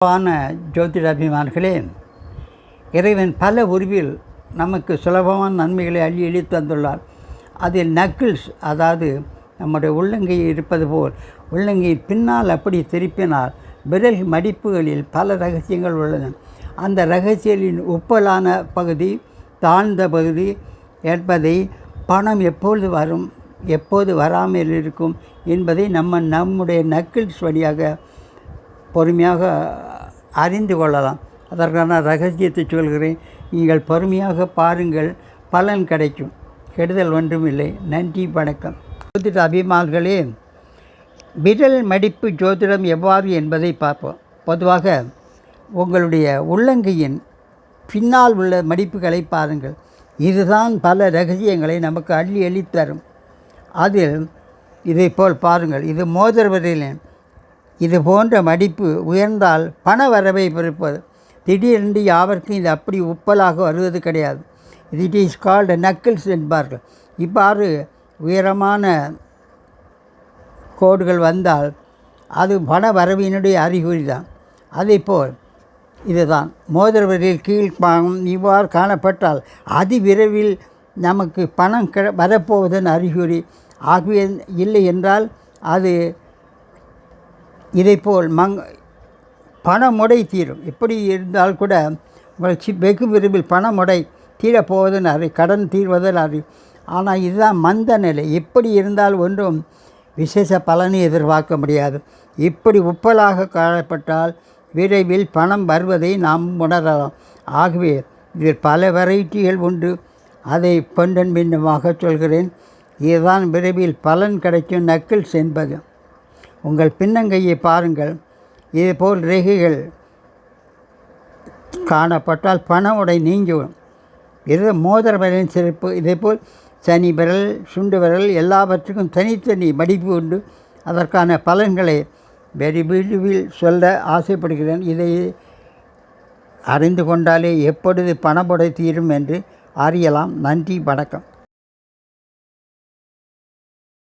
பான ஜோதிட அபிமானிகளே இறைவன் பல உருவில் நமக்கு சுலபமான நன்மைகளை அள்ளி அள்ளி தந்துள்ளார். அதில் நக்கிள்ஸ் அதாவது நம்முடைய உள்ளங்கையில் இருப்பது போல் உள்ளங்கை பின்னால் அப்படி திருப்பினால் விரல் மடிப்புகளில் பல ரகசியங்கள் உள்ளன. அந்த ரகசியங்களின் உப்பலான பகுதி தாழ்ந்த பகுதி என்பதை பணம் எப்பொழுது வரும் எப்போது வராமல் இருக்கும் என்பதை நம்ம நம்முடைய நக்கிள்ஸ் வழியாக பொறுமையாக அறிந்து கொள்ளலாம். அதற்கான ரகசியத்தை சொல்கிறேன். நீங்கள் பொறுமையாக பாருங்கள் பலன் கிடைக்கும். கெடுதல் ஒன்றுமில்லை நன்றி வணக்கம். ஜோதிட அபிமான்களே விரல் மடிப்பு ஜோதிடம் எவ்வாறு என்பதை பார்ப்போம். பொதுவாக உங்களுடைய உள்ளங்கையின் பின்னால் உள்ள மடிப்புகளை பாருங்கள். இதுதான் பல ரகசியங்களை நமக்கு அள்ளி அள்ளி தரும். அதில் போல் பாருங்கள். இது மோதிர விரலின் இது போன்ற மடிப்பு உயர்ந்தால் பண வரவை பிறப்பது. திடீரென்று யாவருக்கும் இது அப்படி உப்பலாக வருவது கிடையாது. இட் இஸ் கால்டு நக்கிள்ஸ் என்பார்கள். இவ்வாறு உயரமான கோடுகள் வந்தால் அது பண வரவினுடைய அறிகுறி தான் அதேபோல் இதுதான். மோதிரவரில் கீழ் இவ்வாறு காணப்பட்டால் அதிவிரைவில் நமக்கு பணம் கிட வரப்போவதன் அறிகுறி. ஆகவே இல்லை என்றால் அது இதைப்போல் மங் பணமுடை தீரும். எப்படி இருந்தால் கூட வளர்ச்சி வெகு விரைவில் பணமுடை தீரப்போவதன் அறி கடன் தீர்வதன் அறி ஆனால் இதுதான் மந்த நிலை. எப்படி இருந்தால் ஒன்றும் விசேஷ பலனை எதிர்பார்க்க முடியாது. இப்படி உப்பலாக காணப்பட்டால் விரைவில் பணம் வருவதை நாம் உணரலாம். ஆகவே இதில் பல வெரைட்டிகள் உண்டு. அதை பொன்னன் பின்னமாக சொல்கிறேன். இதுதான் விரைவில் பலன் கிடைக்கும் நக்கிள்ஸ் என்பது உங்கள் பின்னங்கையை பாருங்கள். இதேபோல் ரேகைகள் காணப்பட்டால் பண உடை நீங்கும் இது மோதிர விரலின் சிறப்பு இதேபோல் சனி விரல் சுண்டு விரல் எல்லாவற்றுக்கும் தனித்தனி மடிப்பு உண்டு. அதற்கான பலன்களை வெரி விரிவில் சொல்ல ஆசைப்படுகிறேன். இதை அறிந்து கொண்டாலே எப்பொழுது பணமுடை தீரும் என்று அறியலாம். நன்றி வணக்கம்.